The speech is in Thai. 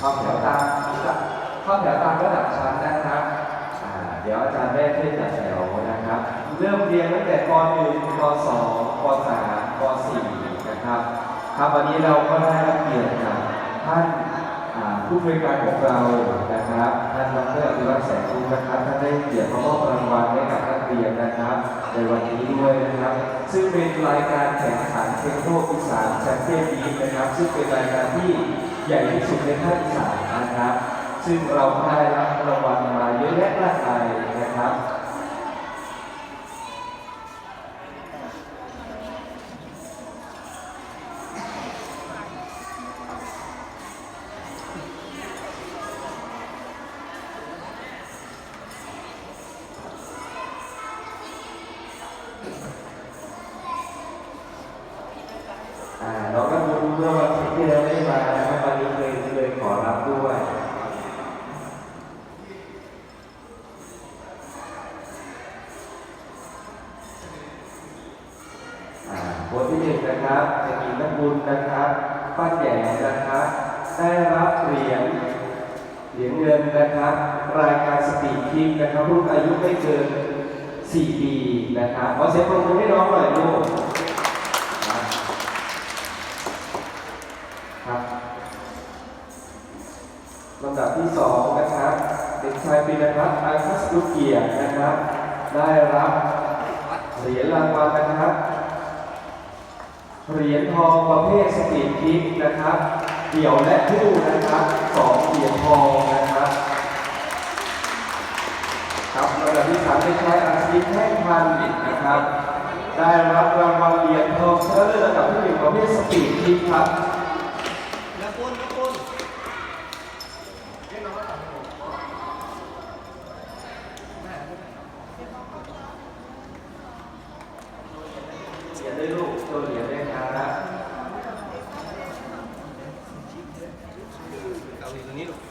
เข้าแถวตามเข้าแถวตามระดับชั้นนะครับเดี๋ยวอาจารย์ได้ช่วยจัดแถวนะครับ เริ่มเรียนตั้งแต่ป .1 ป .2 ป .3 ป .4 นะครับ ครับวันนี้เราก็ได้รับเกียรติจากท่านผู้บริการของเรานะครับ ท่านดรอภิวัฒน์แสงคุณนะครับ ท่านได้เกียรติมามอบรางวัลให้กับนักเรียนนะครับ ในวันนี้ด้วยนะครับ ซึ่งเป็นรายการแข่งขันเทคโนโลยีสานแชมเปี้ยนลีกนะครับ ซึ่งเป็นรายการที่ใหญ่ที่สุดในภาคอีสานนะครับ ซึ่งเราได้รับรางวัลมาเยอะแยะมากมายนะครับ อ่าเราก็รู้เมื่อวันทิตย์ที่แล้วได้มานะครับวันนี้เลยเลยขอรับด้วยอ่าบทที่หนึ่งนะครับจะมีนักบุญนะครับป้าแก่นะครับได้รับเหรียญเหรียญเงินนะครับ รายการสปีดคิกนะครับรุ่นอายุไม่เกิน4ปีนะครับขอเสียงปรบมือให้น้องหน่อยลูก ลำดับที่สองนะครับเด็กชายปีนพัฒน์อาคัสลุเกียรตินะครับ ได้รับเหรียญรางวัลนะครับเหรียญทองประเภทสปีดคิกนะครับเดี่ยวและคู่นะครับสองเหรียญทองนะครับครับระดับที่สามได้ใช้อาชีพแท่งพันธุ์นะครับ ได้รับรางวัลเหรียญทองชนะเลิศระดับที่หนึ่งประเภทสปีดคิกครับ ได้ลูกตัวเหรียญได้ครับเอาอีกตรงนี้ลูก